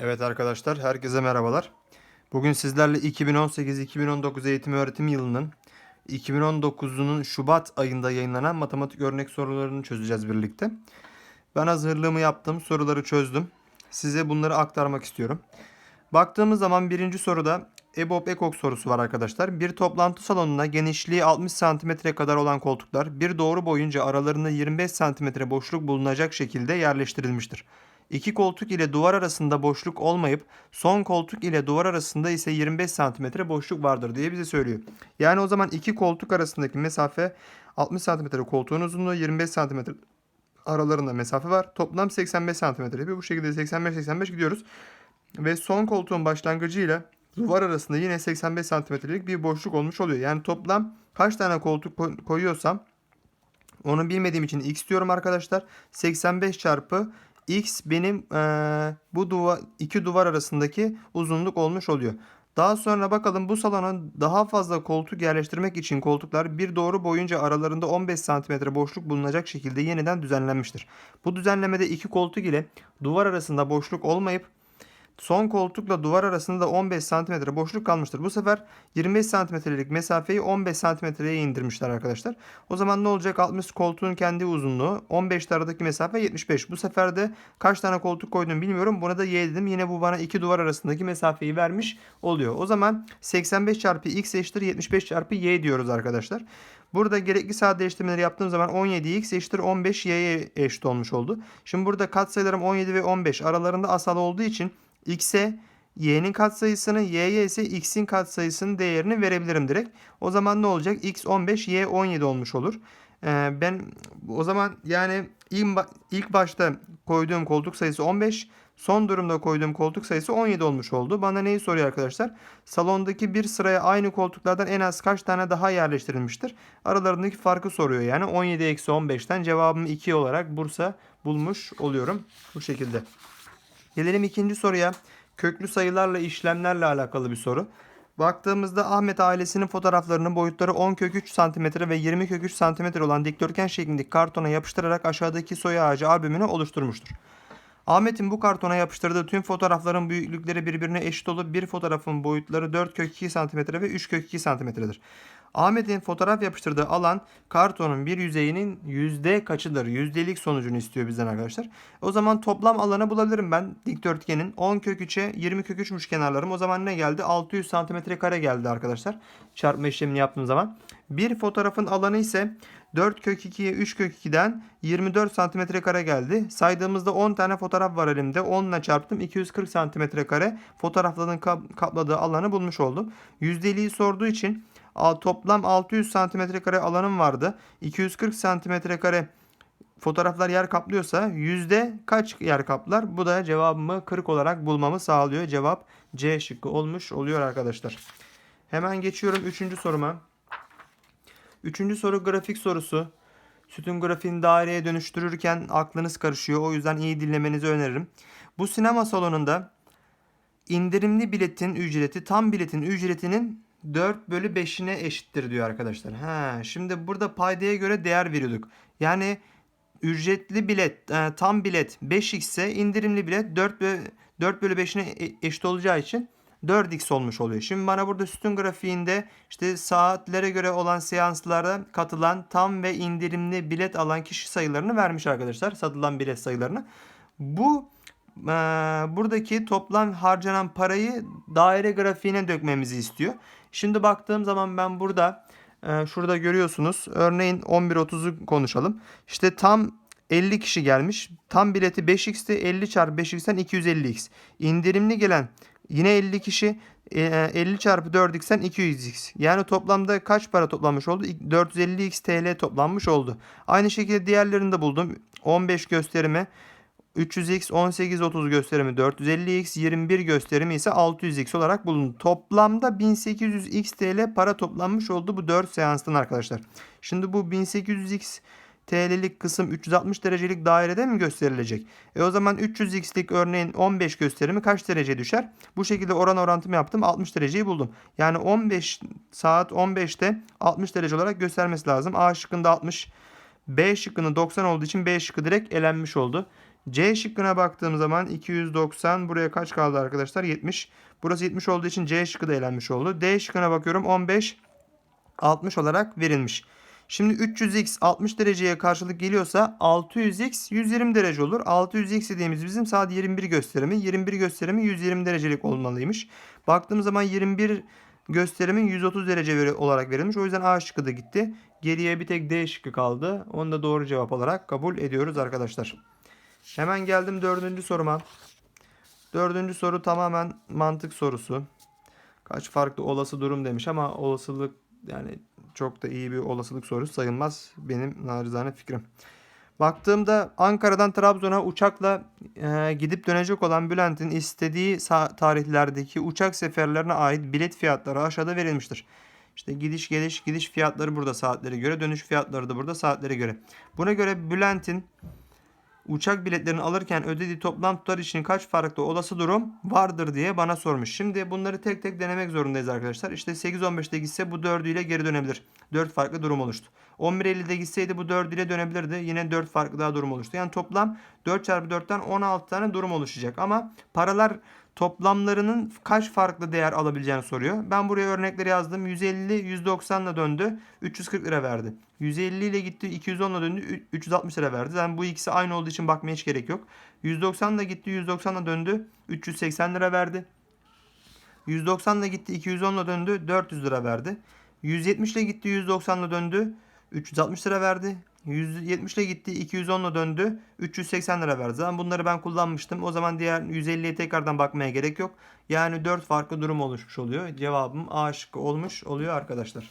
Evet arkadaşlar, herkese merhabalar. Bugün sizlerle 2018-2019 eğitim öğretim yılının 2019'unun Şubat ayında yayınlanan matematik örnek sorularını çözeceğiz birlikte. Ben hazırlığımı yaptım, soruları çözdüm. Size bunları aktarmak istiyorum. Baktığımız zaman birinci soruda EBOB EKOK sorusu var arkadaşlar. Bir toplantı salonuna genişliği 60 cm kadar olan koltuklar bir doğru boyunca aralarında 25 cm boşluk bulunacak şekilde yerleştirilmiştir. İki koltuk ile duvar arasında boşluk olmayıp son koltuk ile duvar arasında ise 25 cm boşluk vardır diye bize söylüyor. Yani o zaman iki koltuk arasındaki mesafe 60 cm koltuğun uzunluğu 25 cm aralarında mesafe var. Toplam 85 cm yapıyor. Bu şekilde 85-85 gidiyoruz. Ve son koltuğun başlangıcıyla duvar arasında yine 85 santimetrelik bir boşluk olmuş oluyor. Yani toplam kaç tane koltuk ko- koyuyorsam onu bilmediğim için x diyorum arkadaşlar. 85 çarpı x benim eee, bu duvar iki duvar arasındaki uzunluk olmuş oluyor. Daha sonra bakalım bu salona daha fazla koltuk yerleştirmek için koltuklar bir doğru boyunca aralarında 15 cm boşluk bulunacak şekilde yeniden düzenlenmiştir. Bu düzenlemede iki koltuk ile duvar arasında boşluk olmayıp Son koltukla duvar arasında da 15 cm boşluk kalmıştır. Bu sefer 25 cm'lik mesafeyi 15 cm'ye indirmişler arkadaşlar. O zaman ne olacak? 60 koltuğun kendi uzunluğu 15 aradaki mesafe 75. Bu sefer de kaç tane koltuk koydum bilmiyorum. Buna da y dedim. Yine bu bana iki duvar arasındaki mesafeyi vermiş oluyor. O zaman 85 çarpı x eşittir 75 çarpı y diyoruz arkadaşlar. Burada gerekli sadeleştirmeleri yaptığım zaman 17x eşittir 15y'ye eşit olmuş oldu. Şimdi burada katsayılarım 17 ve 15 aralarında asal olduğu için x'e y'nin katsayısını, y'ye ise x'in katsayısının değerini verebilirim direkt. O zaman ne olacak? x 15, y 17 olmuş olur. Ee, ben o zaman yani ilk, ba- ilk başta koyduğum koltuk sayısı 15, son durumda koyduğum koltuk sayısı 17 olmuş oldu. Bana neyi soruyor arkadaşlar? Salondaki bir sıraya aynı koltuklardan en az kaç tane daha yerleştirilmiştir? Aralarındaki farkı soruyor. Yani 17 eksi 15'ten cevabımı 2 olarak Bursa bulmuş oluyorum. Bu şekilde. Gelelim ikinci soruya. Köklü sayılarla işlemlerle alakalı bir soru. Baktığımızda Ahmet ailesinin fotoğraflarının boyutları 10 kök 3 cm ve 20 kök 3 cm olan dikdörtgen şeklindeki kartona yapıştırarak aşağıdaki soy ağacı albümünü oluşturmuştur. Ahmet'in bu kartona yapıştırdığı tüm fotoğrafların büyüklükleri birbirine eşit olup bir fotoğrafın boyutları 4 kök 2 cm ve 3 kök 2 cm'dir. Ahmet'in fotoğraf yapıştırdığı alan kartonun bir yüzeyinin yüzde kaçıdır? Yüzdelik sonucunu istiyor bizden arkadaşlar. O zaman toplam alanı bulabilirim ben dikdörtgenin. 10 kök 3'e 20 kök 3'müş kenarlarım. O zaman ne geldi? 600 santimetre kare geldi arkadaşlar. Çarpma işlemini yaptığım zaman. Bir fotoğrafın alanı ise 4 kök 2'ye 3 kök 2'den 24 santimetre kare geldi. Saydığımızda 10 tane fotoğraf var elimde. 10 ile çarptım 240 santimetre kare fotoğrafların kap- kapladığı alanı bulmuş oldum. Yüzdeliği sorduğu için toplam 600 santimetre kare alanım vardı. 240 santimetre kare fotoğraflar yer kaplıyorsa yüzde kaç yer kaplar? Bu da cevabımı 40 olarak bulmamı sağlıyor. Cevap C şıkkı olmuş oluyor arkadaşlar. Hemen geçiyorum 3. soruma. Üçüncü soru grafik sorusu. Sütun grafiğini daireye dönüştürürken aklınız karışıyor. O yüzden iyi dinlemenizi öneririm. Bu sinema salonunda indirimli biletin ücreti tam biletin ücretinin 4 bölü 5'ine eşittir diyor arkadaşlar. Ha, şimdi burada paydaya göre değer veriyorduk. Yani ücretli bilet, e, tam bilet 5x ise indirimli bilet 4 bölü, 4 bölü 5'ine e- eşit olacağı için 4x olmuş oluyor. Şimdi bana burada sütun grafiğinde işte saatlere göre olan seanslara katılan tam ve indirimli bilet alan kişi sayılarını vermiş arkadaşlar. Satılan bilet sayılarını. Bu e, buradaki toplam harcanan parayı daire grafiğine dökmemizi istiyor. Şimdi baktığım zaman ben burada e, şurada görüyorsunuz. Örneğin 11.30'u konuşalım. İşte tam 50 kişi gelmiş. Tam bileti 5x'ti. 50 çarpı 5x'ten 250x. İndirimli gelen yine 50 kişi e, 50 çarpı 4x'ten 200x. Yani toplamda kaç para toplanmış oldu? 450x TL toplanmış oldu. Aynı şekilde diğerlerini de buldum. 15 gösterimi 300x 1830 gösterimi 450x 21 gösterimi ise 600x olarak bulundu. Toplamda 1800x TL para toplanmış oldu bu 4 seanstan arkadaşlar. Şimdi bu 1800x TL'lik kısım 360 derecelik dairede mi gösterilecek? E o zaman 300x'lik örneğin 15 gösterimi kaç derece düşer? Bu şekilde oran orantımı yaptım 60 dereceyi buldum. Yani 15 saat 15'te 60 derece olarak göstermesi lazım. A şıkkında 60 B şıkkının 90 olduğu için B şıkkı direkt elenmiş oldu. C şıkkına baktığım zaman 290 buraya kaç kaldı arkadaşlar? 70. Burası 70 olduğu için C şıkkı da elenmiş oldu. D şıkkına bakıyorum 15 60 olarak verilmiş. Şimdi 300x 60 dereceye karşılık geliyorsa 600x 120 derece olur. 600x dediğimiz bizim saat 21 gösterimi. 21 gösterimi 120 derecelik olmalıymış. Baktığım zaman 21 gösterimin 130 derece olarak verilmiş. O yüzden A şıkkı da gitti. Geriye bir tek D şıkkı kaldı. Onu da doğru cevap olarak kabul ediyoruz arkadaşlar. Hemen geldim dördüncü soruma. Dördüncü soru tamamen mantık sorusu. Kaç farklı olası durum demiş ama olasılık yani çok da iyi bir olasılık sorusu sayılmaz benim narizane fikrim. Baktığımda Ankara'dan Trabzon'a uçakla e, gidip dönecek olan Bülent'in istediği tarihlerdeki uçak seferlerine ait bilet fiyatları aşağıda verilmiştir. İşte gidiş geliş gidiş fiyatları burada saatlere göre, dönüş fiyatları da burada saatlere göre. Buna göre Bülent'in uçak biletlerini alırken ödediği toplam tutar için kaç farklı olası durum vardır diye bana sormuş. Şimdi bunları tek tek denemek zorundayız arkadaşlar. İşte 8.15'te gitse bu 4'ü ile geri dönebilir. 4 farklı durum oluştu. 11.50'de gitseydi bu 4 ile dönebilirdi. Yine 4 farklı daha durum oluştu. Yani toplam 4 çarpı 4'ten 16 tane durum oluşacak. Ama paralar toplamlarının kaç farklı değer alabileceğini soruyor. Ben buraya örnekleri yazdım. 150, 190 ile döndü. 340 lira verdi. 150 ile gitti 210 ile döndü. ü- 360 lira verdi. Yani bu ikisi aynı olduğu için bakmaya hiç gerek yok. 190 ile gitti 190 ile döndü. 380 lira verdi. 190 ile gitti 210 ile döndü. 400 lira verdi. 170 ile gitti 190 ile döndü. 360 lira verdi. 170 ile gitti 210 ile döndü. 380 lira verdi. Zaten bunları ben kullanmıştım. O zaman diğer 150'ye tekrardan bakmaya gerek yok. Yani 4 farklı durum oluşmuş oluyor. Cevabım A şıkkı olmuş oluyor arkadaşlar.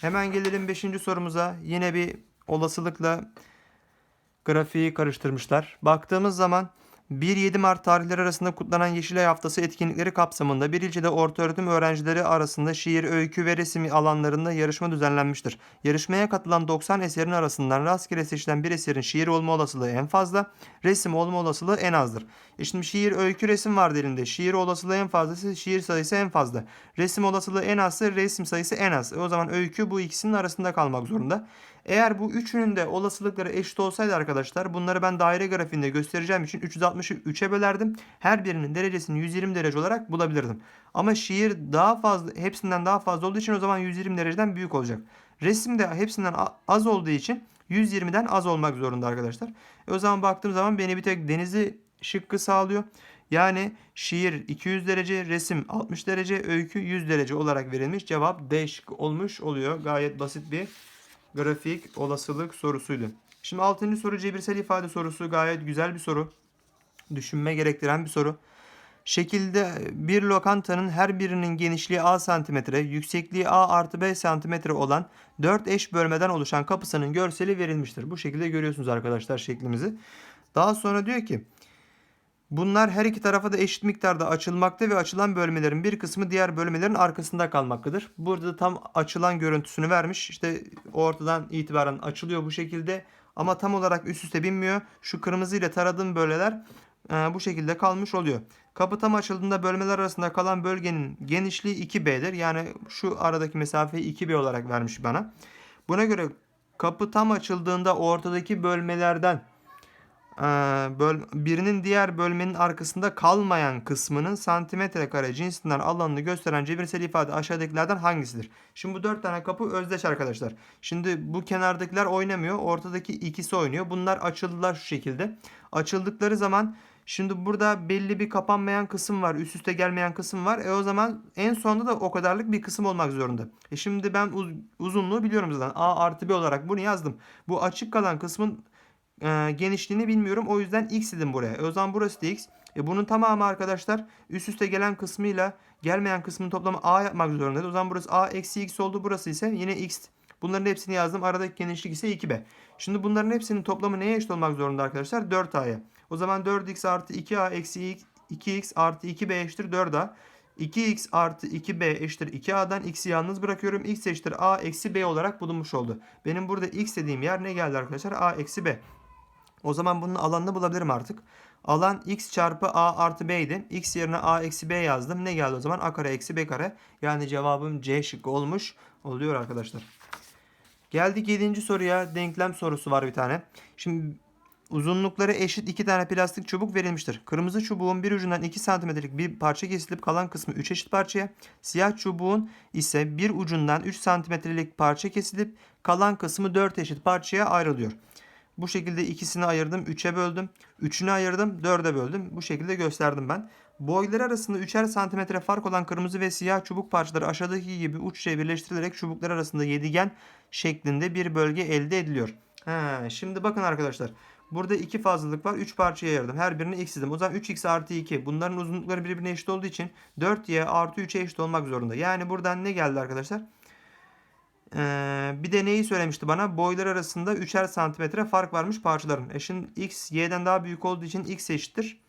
Hemen gelelim 5. sorumuza. Yine bir olasılıkla grafiği karıştırmışlar. Baktığımız zaman 1-7 Mart tarihleri arasında kutlanan Yeşilay Haftası etkinlikleri kapsamında bir ilçede ortaöğretim öğrencileri arasında şiir, öykü ve resim alanlarında yarışma düzenlenmiştir. Yarışmaya katılan 90 eserin arasından rastgele seçilen bir eserin şiir olma olasılığı en fazla, resim olma olasılığı en azdır. E şimdi şiir, öykü, resim vardı elinde. Şiir olasılığı en fazlası, şiir sayısı en fazla. Resim olasılığı en azsa, resim sayısı en az. E o zaman öykü bu ikisinin arasında kalmak zorunda. Eğer bu üçünün de olasılıkları eşit olsaydı arkadaşlar bunları ben daire grafiğinde göstereceğim için 360'ı 3'e bölerdim. Her birinin derecesini 120 derece olarak bulabilirdim. Ama şiir daha fazla hepsinden daha fazla olduğu için o zaman 120 dereceden büyük olacak. Resim de hepsinden az olduğu için 120'den az olmak zorunda arkadaşlar. E o zaman baktığım zaman beni bir tek denizi şıkkı sağlıyor. Yani şiir 200 derece, resim 60 derece, öykü 100 derece olarak verilmiş. Cevap D şıkkı olmuş oluyor. Gayet basit bir grafik olasılık sorusuydu. Şimdi 6. soru cebirsel ifade sorusu gayet güzel bir soru. Düşünme gerektiren bir soru. Şekilde bir lokantanın her birinin genişliği A santimetre, yüksekliği A artı B santimetre olan 4 eş bölmeden oluşan kapısının görseli verilmiştir. Bu şekilde görüyorsunuz arkadaşlar şeklimizi. Daha sonra diyor ki Bunlar her iki tarafa da eşit miktarda açılmakta ve açılan bölmelerin bir kısmı diğer bölmelerin arkasında kalmaktadır. Burada tam açılan görüntüsünü vermiş. İşte ortadan itibaren açılıyor bu şekilde ama tam olarak üst üste binmiyor. Şu kırmızı ile taradığım bölgeler e, bu şekilde kalmış oluyor. Kapı tam açıldığında bölmeler arasında kalan bölgenin genişliği 2B'dir. Yani şu aradaki mesafeyi 2B olarak vermiş bana. Buna göre kapı tam açıldığında ortadaki bölmelerden böl birinin diğer bölmenin arkasında kalmayan kısmının santimetre kare cinsinden alanını gösteren cebirsel ifade aşağıdakilerden hangisidir? Şimdi bu dört tane kapı özdeş arkadaşlar. Şimdi bu kenardakiler oynamıyor. Ortadaki ikisi oynuyor. Bunlar açıldılar şu şekilde. Açıldıkları zaman şimdi burada belli bir kapanmayan kısım var. Üst üste gelmeyen kısım var. E o zaman en sonunda da o kadarlık bir kısım olmak zorunda. E şimdi ben uz- uzunluğu biliyorum zaten. A artı B olarak bunu yazdım. Bu açık kalan kısmın e, genişliğini bilmiyorum. O yüzden x dedim buraya. E, o zaman burası da x. E, bunun tamamı arkadaşlar üst üste gelen kısmıyla gelmeyen kısmın toplamı a yapmak zorundaydı. O zaman burası a eksi x oldu. Burası ise yine x. Bunların hepsini yazdım. Aradaki genişlik ise 2b. Şimdi bunların hepsinin toplamı neye eşit olmak zorunda arkadaşlar? 4a'ya. O zaman 4x artı 2a eksi x- 2x artı 2b eşittir 4a. 2x artı 2b eşittir 2a'dan x'i yalnız bırakıyorum. x eşittir a eksi b olarak bulunmuş oldu. Benim burada x dediğim yer ne geldi arkadaşlar? a eksi b. O zaman bunun alanını bulabilirim artık. Alan x çarpı a artı b x yerine a eksi b yazdım. Ne geldi o zaman? a kare eksi b kare. Yani cevabım C şıkkı olmuş oluyor arkadaşlar. Geldik 7. soruya. Denklem sorusu var bir tane. Şimdi uzunlukları eşit iki tane plastik çubuk verilmiştir. Kırmızı çubuğun bir ucundan 2 santimetrelik bir parça kesilip kalan kısmı 3 eşit parçaya, siyah çubuğun ise bir ucundan 3 santimetrelik parça kesilip kalan kısmı 4 eşit parçaya ayrılıyor. Bu şekilde ikisini ayırdım, 3'e böldüm. Üçünü ayırdım, 4'e böldüm. Bu şekilde gösterdim ben. Boyları arasında 3'er santimetre fark olan kırmızı ve siyah çubuk parçaları aşağıdaki gibi uç içe birleştirilerek çubuklar arasında yedigen şeklinde bir bölge elde ediliyor. He, şimdi bakın arkadaşlar. Burada iki fazlalık var. 3 parçaya ayırdım. Her birine x dedim. O zaman 3x artı 2. Bunların uzunlukları birbirine eşit olduğu için 4y artı 3'e eşit olmak zorunda. Yani buradan ne geldi arkadaşlar? Ee, bir de neyi söylemişti bana? Boylar arasında 3'er santimetre fark varmış parçaların. E şimdi x y'den daha büyük olduğu için x eşittir.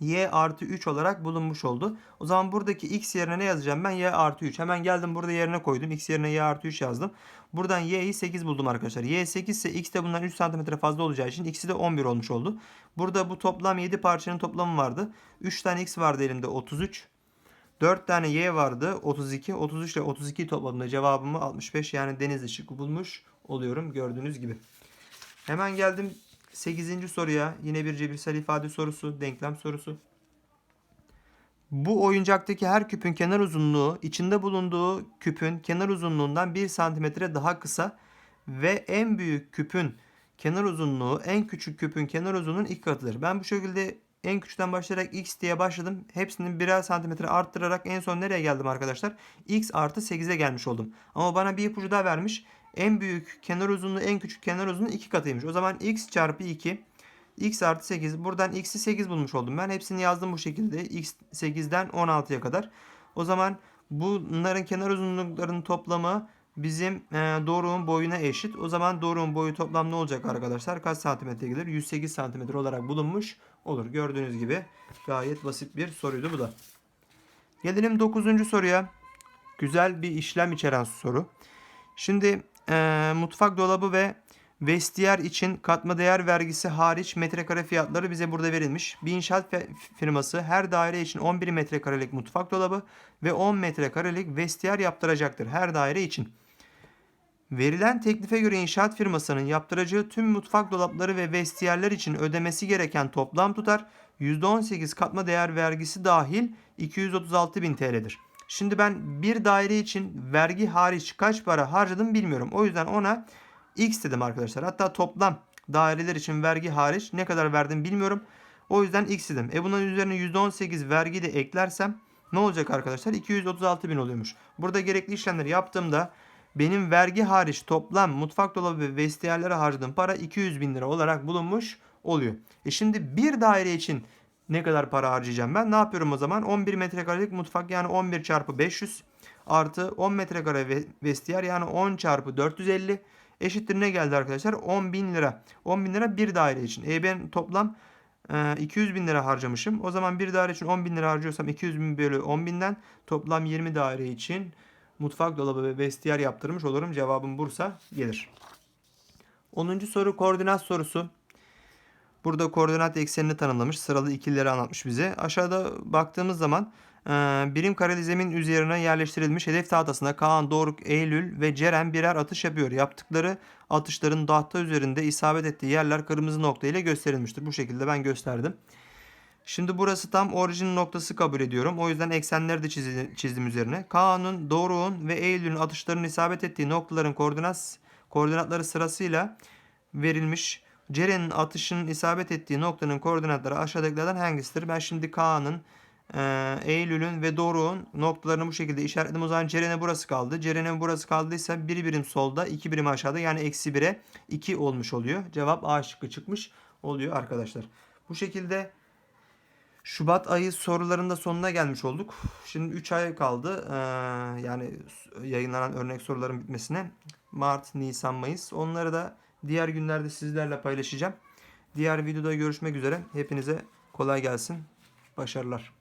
y artı 3 olarak bulunmuş oldu. O zaman buradaki x yerine ne yazacağım ben? y artı 3. Hemen geldim burada yerine koydum. x yerine y artı 3 yazdım. Buradan y'yi 8 buldum arkadaşlar. y 8 ise x de bundan 3 santimetre fazla olacağı için x'i de 11 olmuş oldu. Burada bu toplam 7 parçanın toplamı vardı. 3 tane x vardı elimde 33. 4 tane y vardı 32. 33 ile 32 topladığımda cevabımı 65 yani deniz ışık bulmuş oluyorum gördüğünüz gibi. Hemen geldim 8. soruya. Yine bir cebirsel ifade sorusu, denklem sorusu. Bu oyuncaktaki her küpün kenar uzunluğu içinde bulunduğu küpün kenar uzunluğundan 1 santimetre daha kısa ve en büyük küpün kenar uzunluğu en küçük küpün kenar uzunluğunun iki katıdır. Ben bu şekilde en küçükten başlayarak x diye başladım. Hepsini birer santimetre arttırarak en son nereye geldim arkadaşlar? x artı 8'e gelmiş oldum. Ama bana bir ipucu daha vermiş. En büyük kenar uzunluğu en küçük kenar uzunluğu iki katıymış. O zaman x çarpı 2 x artı 8. Buradan x'i 8 bulmuş oldum. Ben hepsini yazdım bu şekilde. x 8'den 16'ya kadar. O zaman bunların kenar uzunluklarının toplamı bizim e, doğruğun boyuna eşit. O zaman doğruğun boyu toplam ne olacak arkadaşlar? Kaç santimetre gelir? 108 santimetre olarak bulunmuş olur. Gördüğünüz gibi gayet basit bir soruydu bu da. Gelelim 9. soruya. Güzel bir işlem içeren soru. Şimdi e, mutfak dolabı ve vestiyer için katma değer vergisi hariç metrekare fiyatları bize burada verilmiş. Bir inşaat firması her daire için 11 metrekarelik mutfak dolabı ve 10 metrekarelik vestiyer yaptıracaktır her daire için. Verilen teklife göre inşaat firmasının yaptıracağı tüm mutfak dolapları ve vestiyerler için ödemesi gereken toplam tutar %18 katma değer vergisi dahil 236.000 TL'dir. Şimdi ben bir daire için vergi hariç kaç para harcadım bilmiyorum. O yüzden ona X dedim arkadaşlar. Hatta toplam daireler için vergi hariç ne kadar verdim bilmiyorum. O yüzden X dedim. E bunun üzerine %18 vergi de eklersem ne olacak arkadaşlar? 236.000 oluyormuş. Burada gerekli işlemleri yaptığımda benim vergi hariç toplam mutfak dolabı ve vestiyerlere harcadığım para 200 bin lira olarak bulunmuş oluyor. E şimdi bir daire için ne kadar para harcayacağım ben? Ne yapıyorum o zaman? 11 metrekarelik mutfak yani 11 çarpı 500 artı 10 metrekare ve- vestiyer yani 10 çarpı 450 eşittir ne geldi arkadaşlar? 10 bin lira. 10 bin lira bir daire için. E ben toplam e, 200 bin lira harcamışım. O zaman bir daire için 10 bin lira harcıyorsam 200 bin bölü 10 binden toplam 20 daire için mutfak dolabı ve vestiyer yaptırmış olurum. Cevabım Bursa gelir. 10. soru koordinat sorusu. Burada koordinat eksenini tanımlamış. Sıralı ikilileri anlatmış bize. Aşağıda baktığımız zaman e, birim kareli üzerine yerleştirilmiş hedef tahtasında Kaan, Doruk, Eylül ve Ceren birer atış yapıyor. Yaptıkları atışların tahta üzerinde isabet ettiği yerler kırmızı nokta ile gösterilmiştir. Bu şekilde ben gösterdim. Şimdi burası tam orijin noktası kabul ediyorum. O yüzden eksenleri de çizdi- çizdim üzerine. Kaan'ın, Doruk'un ve Eylül'ün atışlarının isabet ettiği noktaların koordinat koordinatları sırasıyla verilmiş. Ceren'in atışının isabet ettiği noktanın koordinatları aşağıdakilerden hangisidir? Ben şimdi Kaan'ın, e, Eylül'ün ve Doruk'un noktalarını bu şekilde işaretledim. O zaman Ceren'e burası kaldı. Ceren'e burası kaldıysa bir birim solda, iki birim aşağıda yani eksi 1'e 2 olmuş oluyor. Cevap A şıkkı çıkmış oluyor arkadaşlar. Bu şekilde Şubat ayı sorularında sonuna gelmiş olduk. Şimdi 3 ay kaldı. Ee, yani yayınlanan örnek soruların bitmesine. Mart, Nisan, Mayıs. Onları da diğer günlerde sizlerle paylaşacağım. Diğer videoda görüşmek üzere. Hepinize kolay gelsin. Başarılar.